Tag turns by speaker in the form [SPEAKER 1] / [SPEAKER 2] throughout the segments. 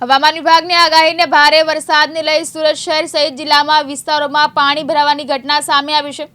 [SPEAKER 1] હવામાન વિભાગની આગાહીને ભારે વરસાદને લઈ સુરત શહેર સહિત જિલ્લામાં વિસ્તારોમાં પાણી ભરાવાની ઘટના સામે આવી છે.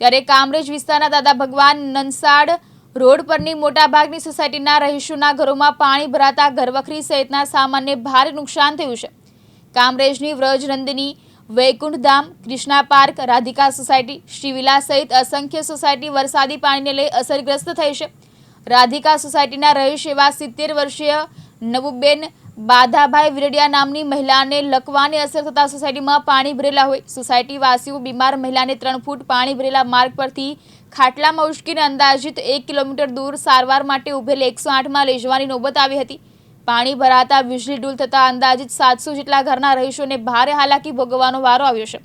[SPEAKER 1] ત્યારે કામરેજ વિસ્તારના દાદા ભગવાન નનસાડ રોડ પરની મોટાભાગની સોસાયટીના રહીશોના ઘરોમાં પાણી ભરાતા ઘરવખરી સહિતના સામાનને ભારે નુકસાન થયું છે. કામરેજની વ્રજનંદિની વૈકુંઠ ધામ કૃષ્ણા પાર્ક, રાધિકા સોસાયટી, શ્રીવિલા સહિત અસંખ્ય સોસાયટી વરસાદી પાણીને લઈ અસરગ્રસ્ત થઈ છે. રાધિકા સોસાયટીના રહીશ એવા સિત્તેર વર્ષીય નવુબેન બાધાભાઈ વિરડિયા નામની મહિલાને લકવાની અસર થતાં સોસાયટીમાં પાણી ભરેલા હોય. સોસાયટી વાસીઓ બીમાર મહિલાને ત્રણ ફૂટ પાણી ભરેલા માર્ગ પરથી ખાટલામાં ઉશ્કીને અંદાજિત એક કિલોમીટર દૂર સારવાર માટે ઉભેલ એકસો આઠમાં લઈ જવાની નોબત આવી હતી. પાણી ભરાતા વીજળી ડૂલ થતાં અંદાજિત સાતસો જેટલા ઘરના રહીશોને ભારે હાલાકી ભોગવવાનો વારો આવ્યો છે.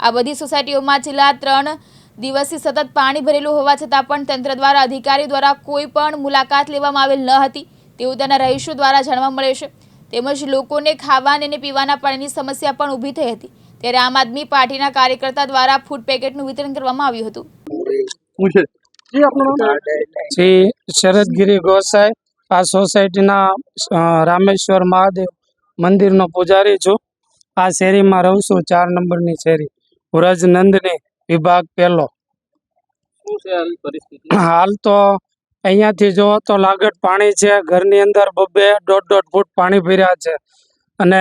[SPEAKER 1] આ બધી સોસાયટીઓમાં છેલ્લા ત્રણ દિવસથી સતત પાણી ભરેલું હોવા છતાં પણ તંત્ર દ્વારા અધિકારી દ્વારા કોઈ પણ મુલાકાત લેવામાં આવેલ ન હતી. તેવું તેના રહીશો દ્વારા જાણવા મળે છે. તેમજ લોકોને ખાવાના અને પીવાના પાણીની સમસ્યા પણ ઊભી થઈ હતી. ત્યારે આમ આદમી પાર્ટીના કાર્યકર્તા દ્વારા ફૂડ પેકેટનું વિતરણ કરવામાં આવ્યું હતું.
[SPEAKER 2] શ્રી શરદગીરી ગોસાઈ આ સોસાયટીના રામેશ્વર મહાદેવ મંદિરનો પૂજારી છું. આ શેરીમાં રહું છું ચાર નંબરની શેરી. વ્રજ નંદની વિભાગ પહેલો.
[SPEAKER 3] શું છે હાલ પરિસ્થિતિ?
[SPEAKER 2] હાલ તો અહીંયાથી જો તો લાગત પાણી છે ઘરની અંદર બબ્બે દોઢ દોઢ ફૂટ પાણી ભર્યા છે. અને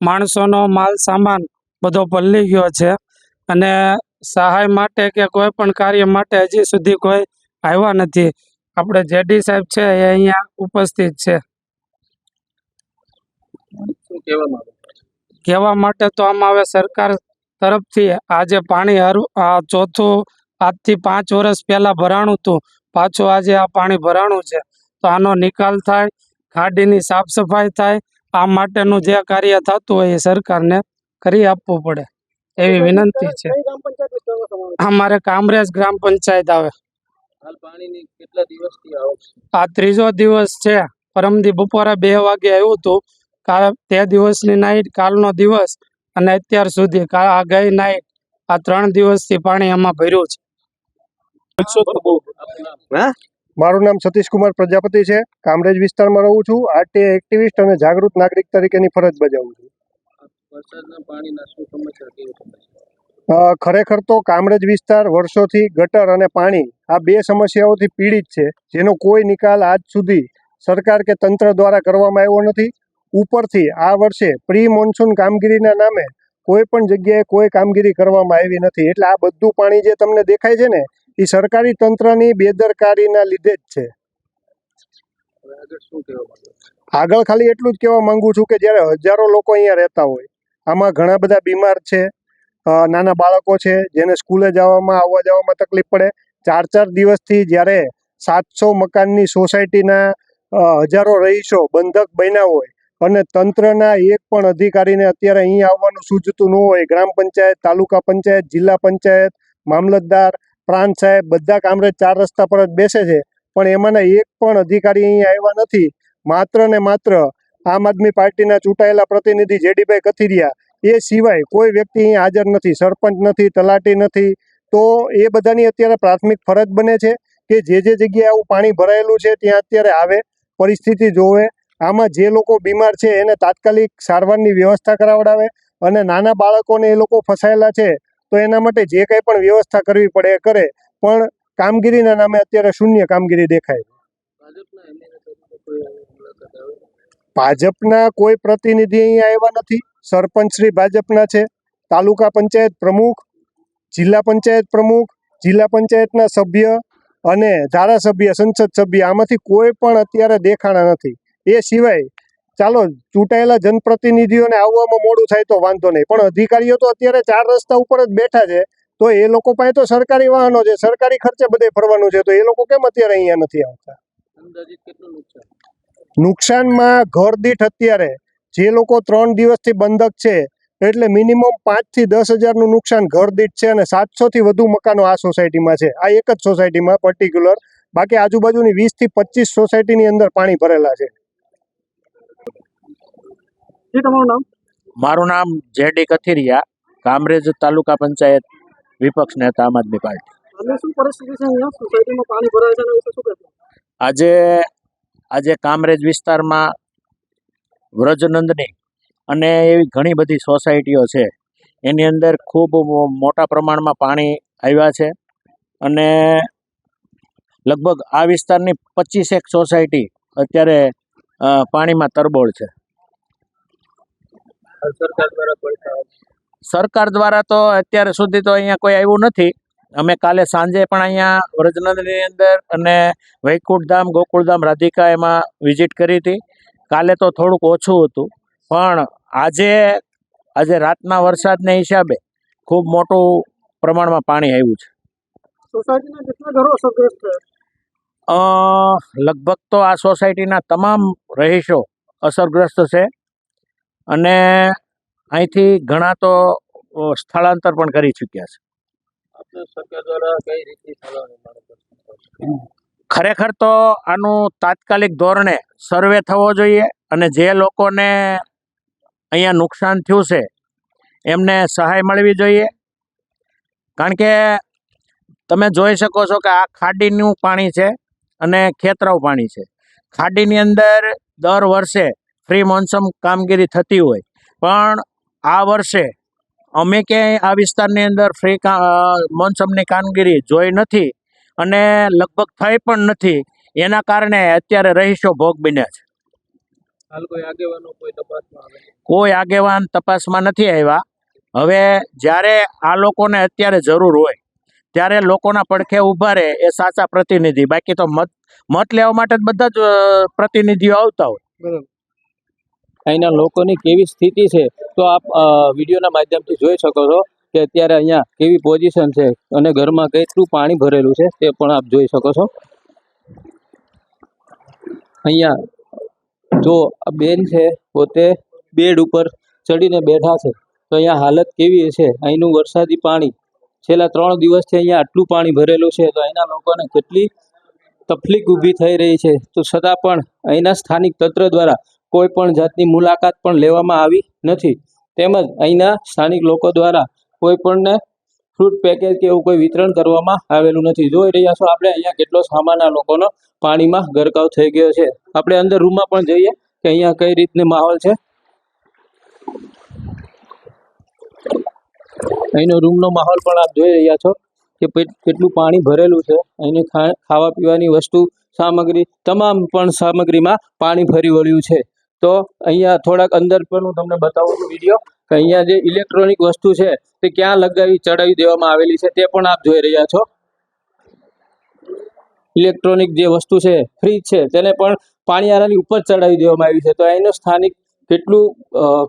[SPEAKER 2] માણસોનો માલ સામાન બધો પલળી ગયો છે. અને સહાય માટે કે કોઈ પણ કાર્ય માટે હજી સુધી કોઈ આવ્યા નથી. આપણે જેડી સાહેબ છે એ અહીંયા ઉપસ્થિત છે.
[SPEAKER 3] કહેવા
[SPEAKER 2] માટે તો આમાં હવે સરકાર તરફથી આજે પાણી હારું આ ચોથું આજથી પાંચ વર્ષ પહેલા ભરાણું હતું. પાછું આજે આ પાણી ભરાણું છે. તો આનો નિકાલ થાય ખાડીની સાફ સફાઈ થાય આ માટેનું જે કાર્ય થતું હોય એ સરકારને કરી આપવું પડે. એવી વિનંતી છે. અમારે કામરેજ ગ્રામ પંચાયત આવે. આ ત્રીજો દિવસ છે. પરમદી બપોરે બે વાગે આવ્યું હતું. કાલ તે દિવસની નાઇટ કાલનો દિવસ અને અત્યાર સુધી આ ગઈ નાઈટ આ ત્રણ દિવસથી પાણી એમાં ભર્યું છે.
[SPEAKER 3] નામ
[SPEAKER 4] મારું નામ સતીશકુમાર પ્રજાપતિ છે. કામરેજ વિસ્તારમાં રહું છું. આરટીએ એક્ટિવિસ્ટ અને જાગૃત નાગરિક તરીકેની ફરજ બજાવું છું. ખરેખર તો કામરેજ વિસ્તાર વર્ષોથી ગટર અને પાણી આ બે સમસ્યાઓથી પીડિત છે. જેનો કોઈ નિકાલ આજ સુધી સરકાર કે તંત્ર દ્વારા કરવામાં આવ્યો નથી. ઉપરથી આ વર્ષે પ્રી મોન્સૂન કામગીરીના નામે કોઈ પણ જગ્યાએ કોઈ કામગીરી કરવામાં આવી નથી. એટલે આ બધું પાણી જે તમને દેખાય છે ને એ સરકારી તંત્રની બેદરકારીના લીધે જ છે.
[SPEAKER 3] આગળ
[SPEAKER 4] ખાલી એટલું જ કહેવા માંગુ છું કે જ્યારે હજારો લોકો અહીંયા રહેતા હોય આમાં ઘણા બધા બીમાર છે નાના બાળકો છે જેને સ્કૂલે જવામાં આવવા જવામાં તકલીફ પડે. ચાર ચાર દિવસથી જ્યારે સાતસો મકાનની સોસાયટીના હજારો રહીશો બંધક બન્યા હોય અને તંત્રના એક પણ અધિકારીને અત્યારે અહીં આવવાનું સૂચતું ન હોય ગ્રામ પંચાયત તાલુકા પંચાયત જિલ્લા પંચાયત મામલતદાર પ્રાંત સાહેબ બધા કામરેજ ચાર રસ્તા પર જ બેસે છે, પણ એમાંના એક પણ અધિકારી અહીં આવ્યા નથી. માત્ર ને માત્ર આમ આદમી પાર્ટીના ચૂંટાયેલા પ્રતિનિધિ જેડીભાઈ કથિરિયા, એ સિવાય કોઈ વ્યક્તિ અહીં હાજર નથી, સરપંચ નથી, તલાટી નથી, તો એ બધાની અત્યારે પ્રાથમિક ફરજ બને છે કે જે જે જગ્યાએ આવું પાણી ભરાયેલું છે ત્યાં અત્યારે આવે, પરિસ્થિતિ જોવે. આમાં જે લોકો બીમાર છે એને તાત્કાલિક સારવારની વ્યવસ્થા કરાવડાવે અને નાના બાળકોને એ લોકો ફસાયેલા છે તો એના માટે જે કંઈ પણ વ્યવસ્થા કરવી પડે એ કરે. પણ કામગીરીના નામે અત્યારે શૂન્ય કામગીરી દેખાય
[SPEAKER 3] ભાજપના કોઈ
[SPEAKER 4] પ્રતિનિધિ અહીંયા આવ્યા નથી. સરપંચ શ્રી ભાજપના છે. તાલુકા પંચાયત પ્રમુખ જિલ્લા પંચાયત પ્રમુખ જિલ્લા પંચાયતના સભ્ય અને ધારાસભ્ય સંસદ સભ્ય આમાંથી કોઈ પણ અત્યારે દેખાણા નથી. એ સિવાય ચાલો ચૂંટાયેલા જનપ્રતિનિધિઓને આવવામાં મોડું થાય તો વાંધો નહીં. પણ અધિકારીઓ તો અત્યારે ચાર રસ્તા ઉપર જ બેઠા છે તો એ લોકો પાસે તો સરકારી વાહનો છે સરકારી ખર્ચે બધે ફરવાનું છે તો એ લોકો કેમ અત્યારે અહીંયા નથી આવતા? નુકસાનમાં ઘર દીઠ અત્યારે જે લોકો ત્રણ દિવસથી બંધક છે એટલે મિનિમમ પાંચથી દસ હજારનું નુકસાન ઘર દીઠ છે અને સાતસોથી વધુ મકાનો આ સોસાયટીમાં છે. આ એક જ સોસાયટીમાં પર્ટિક્યુલર બાકી આજુબાજુની વીસથી પચીસ સોસાયટીની અંદર પાણી ભરેલા છે.
[SPEAKER 3] જી તમારું નામ?
[SPEAKER 5] મારું નામ જેડી કથિરિયા કામરેજ તાલુકા પંચાયત વિપક્ષ નેતા આમ આદમી પાર્ટી. આજે આજે કામરેજ વિસ્તારમાં વ્રજનંદની અને એવી ઘણી બધી સોસાયટીઓ છે. એની અંદર ખૂબ મોટા પ્રમાણમાં પાણી આવ્યા છે અને લગભગ આ વિસ્તારની પચીસેક સોસાયટી અત્યારે પાણીમાં તરબોળ છે.
[SPEAKER 3] સરકાર દ્વારા
[SPEAKER 5] તો અત્યારે સુધી તો અહીંયા કોઈ આવ્યું નથી. અમે કાલે સાંજે પણ અહીંયા વ્રજનંદની અંદર અને વૈકુંઠધામ ગોકુળધામ રાધિકા એમાં વિઝિટ કરી હતી. કાલે તો થોડુંક ઓછું હતું. પણ આજે આજે રાતના વરસાદને હિસાબે ખૂબ મોટું પ્રમાણમાં પાણી આવ્યું છે. લગભગ તો આ સોસાયટીના તમામ રહીશો અસરગ્રસ્ત છે. અને અહીંથી ઘણા તો સ્થળાંતર પણ કરી ચૂક્યા છે? ખરેખર તો આનું તાત્કાલિક ધોરણે સર્વે થવો જોઈએ અને જે લોકોને અહીંયા નુકસાન થયું છે એમને સહાય મળવી જોઈએ. કારણ કે તમે જોઈ શકો છો કે આ ખાડીનું પાણી છે અને ખેતરાવ પાણી છે. ખાડીની અંદર દર વર્ષે ફ્રી મોન્સમ કામગીરી થતી હોય. પણ આ વર્ષે અમે ક્યાંય આ વિસ્તારની અંદર ફ્રી મોન્સમની કામગીરી જોઈ નથી અને લગભગ થઈ પણ નથી. એના કારણે અત્યારે રહીશો ભોગ બન્યા છે.
[SPEAKER 3] કોઈ આગેવાનો તપાસમાં
[SPEAKER 5] નથી આવ્યા. હવે જ્યારે આ લોકોને અત્યારે જરૂર હોય ત્યારે લોકોના પડખે ઊભા રહે એ સાચા પ્રતિનિધિ. બાકી તો મત મત લેવા માટે જ બધા જ પ્રતિનિધિઓ આવતા હોય.
[SPEAKER 3] બરાબર.
[SPEAKER 6] અહીંના લોકોની કેવી સ્થિતિ છે, તો આપ વિડીયોના માધ્યમથી જોઈ શકો છો કે અત્યારે અહીંયા કેવી પોઝિશન છે અને ઘરમાં કેટલું પાણી ભરેલું છે તે પણ આપ જોઈ શકો છો. અહીંયા જો બેન છે પોતે બેડ ઉપર ચડીને બેઠા છે, તો અહીંયા હાલત કેવી છે? અહીંનું વરસાદી પાણી છેલ્લા ત્રણ દિવસથી અહીંયા આટલું પાણી ભરેલું છે, તો અહીંના લોકોને કેટલી તકલીફ ઊભી થઈ રહી છે. તો છતાં પણ અહીંના સ્થાનિક તંત્ર દ્વારા કોઈ પણ જાતની મુલાકાત પણ લેવામાં આવી નથી. તેમજ અહીંના સ્થાનિક લોકો દ્વારા કોઈ પણને ફ્રૂટ પેકેજ કે એવું કોઈ વિતરણ કરવામાં આવેલું નથી. જોઈ રહ્યા છો આપણે અહીંયા કેટલો સામાન આ લોકોનો પાણીમાં ગરકાવ થઈ ગયો છે. આપણે અંદર રૂમમાં પણ જઈએ કે અહીંયા કઈ રીતનો માહોલ છે. અહીંનો રૂમનો માહોલ પણ આપ જોઈ રહ્યા છો કે કેટલું પાણી ભરેલું છે. અહીંની ખાવા પીવાની વસ્તુ, સામગ્રી, તમામ પણ સામગ્રીમાં પાણી ફરી વળ્યું છે. તો અહીંયા થોડાક અંદર પણ હું તમને બતાવું છું વીડિયો કે અહીંયા જે ઇલેક્ટ્રોનિક વસ્તુ છે તે ક્યાં લગાવી, ચડાવી દેવામાં આવેલી છે તે પણ આપ જોઈ રહ્યા છો. ઇલેક્ટ્રોનિક જે વસ્તુ છે ફ્રીજ છે, તેને પણ પાણીયારાની ઉપર ચડાવી દેવામાં આવી છે. તો અહીંનું સ્થાનિક કેટલું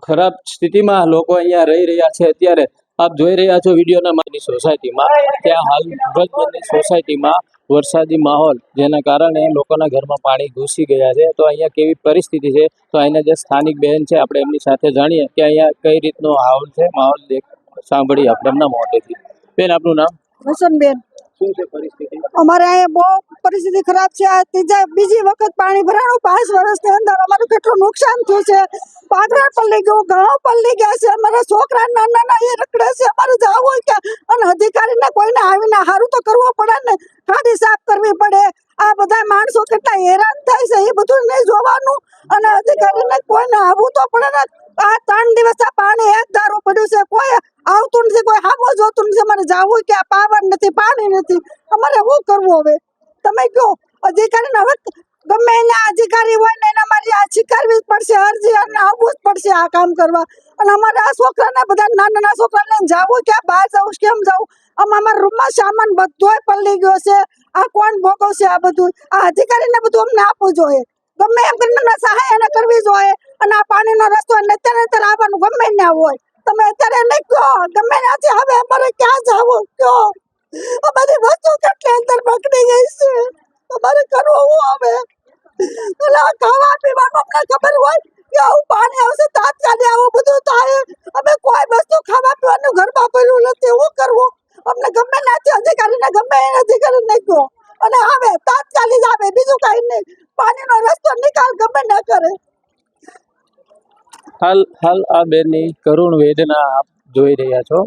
[SPEAKER 6] ખરાબ સ્થિતિમાં લોકો અહીંયા રહી રહ્યા છે અત્યારે, આપ જોઈ રહ્યા છો વિડીયોના માની સોસાયટીમાં ત્યાં હાલ ભગતબંધની સોસાયટીમાં વરસાદી માહોલ જેના કારણે લોકોના ઘરમાં પાણી ઘૂસી ગયા છે. તો અહીંયા કેવી પરિસ્થિતિ છે? તો અહીંના જે સ્થાનિક બહેન છે, આપણે એમની સાથે જાણીએ કે અહીંયા કઈ રીતનો માહોલ છે. માહોલ સાંભળી આપણે એમના મોઢેથી. બેન, આપનું નામ?
[SPEAKER 7] વસંતબેન. અમારે અહીંયા બહુ પરિસ્થિતિ ખરાબ છે. આ ત્રીજા, બીજી વખત પાણી ભરાણું પાંચ વર્ષની અંદર અમારું કેટલું નુકસાન થયું છે. પાદરા પલળી ગયું, ઘણો પલળી ગયા છે. અમારા છોકરા નાના નાના એ રખડે છે. અમારે જવું હોય કે અને અધિકારીને કોઈને આવીને સારું તો કરવું પડે ને ગાડી સાફ કરવી પડે. આ બધા માણસો કેટલા હેરાન થાય છે. એ બધું નહીં જોવાનું અને અધિકારીને કોઈને આવવું તો પડે ને. આ ત્રણ દિવસ આ પાણી એક ધારું પડ્યું છે કોઈ આવતું નથી કોઈ હામો જોતું નથી અમારે જવું કે આ પાવર નથી, પાણી નથી, અમારે શું કરવું હવે? તમે કહો, અધિકારીને હવે ગમે એના અધિકારી હોય ને એને અમારી આ સ્વીકારવી જ પડશે, અરજી અને આવવું જ પડશે આ કામ કરવા. અને અમારે આ છોકરાને, બધા નાના નાના છોકરાને જવું કે બહાર જવું, કેમ જવું? આમ અમારા રૂમમાં સામાન બધોય પલળી ગયો છે, આ કોણ ભોગવશે આ બધું? આ અધિકારીને બધું અમને આપવું જોઈએ. ગમે એમ કરીને સહાય એને કરવી જોઈએ. અને આ પાણીનો રસ્તો ને અત્યારે અત્યારે આવવાનું ગમે ત્યાં હોય. તમે અત્યારે નહીં કહો ગમે ત્યાંથી હવે અમારે ક્યાં જવું? કહો અમારી વસ્તુ કેટલી અંદર પકડી ગઈ છે. અમારે કરવું હવે? એટલે ખાવા પીવાનું અમને ખબર હોય કે આવું પાણી આવશે તાત્કાલિક આવું બધું થાય અમે કોઈ વસ્તુ ખાવા પીવાનું ઘરમાં પડ્યું નથી શું કરવું અમને ગમે ત્યાંથી અધિકારીને ગમે એ અધિકારીને કહો અને આવે તાત્કાલિક આવે બીજું કાંઈ નહીં પાણીનો રસ્તો નિકાલ ગમે ન કરે
[SPEAKER 6] હાલ હાલ આ બેનની કરુણ વેદના આપ જોઈ રહ્યા છો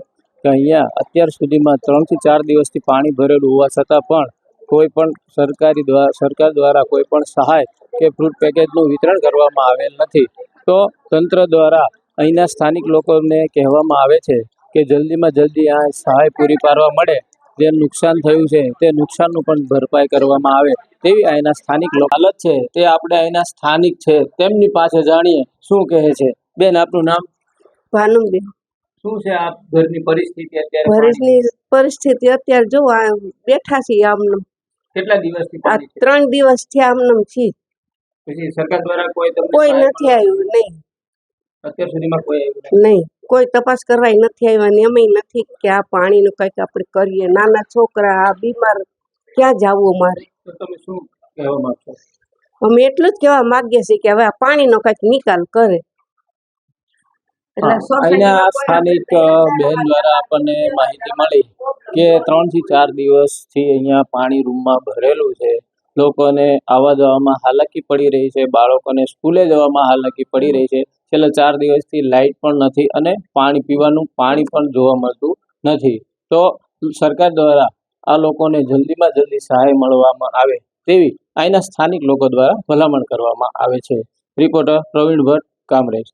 [SPEAKER 6] કે અહીંયા અત્યાર સુધીમાં ત્રણથી ચાર દિવસથી પાણી ભરેલું હોવા છતાં પણ કોઈ પણ સરકારી દ્વારા સરકાર દ્વારા કોઈ પણ સહાય કે ફ્રૂટ પેકેજનું વિતરણ કરવામાં આવેલ નથી. તો તંત્ર દ્વારા અહીંના સ્થાનિક લોકોને કહેવામાં આવે છે કે જલ્દીમાં જલ્દી આ સહાય પૂરી પાડવા મળે. જે નુકસાન થયું છે તે નુકસાનનું પણ ભરપાઈ કરવામાં આવે તેવી અહીંના સ્થાનિક હાલત છે. તે આપણે અહીંના સ્થાનિક છે. તેમની પાસે જાણીએ શું કહે છે. બેન આપનું નામ?
[SPEAKER 8] ભાનુબેન
[SPEAKER 6] શું છે આપ ઘરની પરિસ્થિતિ અત્યારે
[SPEAKER 8] ઘરની પરિસ્થિતિ અત્યારે જો આ બેઠા છીએ આમનું.
[SPEAKER 6] કેટલા દિવસથી
[SPEAKER 8] આ ત્રણ દિવસ થયા આમનું છીએ.
[SPEAKER 6] પછી સરકાર દ્વારા કોઈ તમને
[SPEAKER 8] કોઈ નથી આવ્યું નહીં.
[SPEAKER 6] અત્યાર સુધીમાં કોઈ આવ્યું
[SPEAKER 8] નહીં. કોઈ તપાસ કરવાય નથી આવ્યા ને એમય નથી કે આ પાણીનું કંઈક આપણે કરીએ. નાના છોકરા આ બીમાર ક્યાં જવું અમારે?
[SPEAKER 6] તો તમે શું કહેવા માંગશો?
[SPEAKER 8] અમે એટલું જ કહેવા માંગીએ છીએ કે હવે આ પાણીનો કંઈક નિકાલ કરે.
[SPEAKER 6] અહીંના સ્થાનિક બેન દ્વારા આપણને માહિતી મળી કે ત્રણથી ચાર દિવસથી અહીંયા પાણી રૂમમાં ભરેલું છે. લોકોને આવવા જવામાં હાલાકી પડી રહી છે. બાળકોને સ્કૂલે જવામાં હાલાકી પડી રહી છે. છેલ્લા ચાર દિવસથી લાઇટ પણ નથી અને પાણી પીવાનું પાણી પણ જોવા મળતું નથી. તો સરકાર દ્વારા આ લોકોને જલ્દીમાં જલ્દી સહાય મળવામાં આવે તેવી અહીંના સ્થાનિક લોકો દ્વારા ભલામણ કરવામાં આવે છે. રિપોર્ટર પ્રવીણ ભટ્ટ કામરેજ.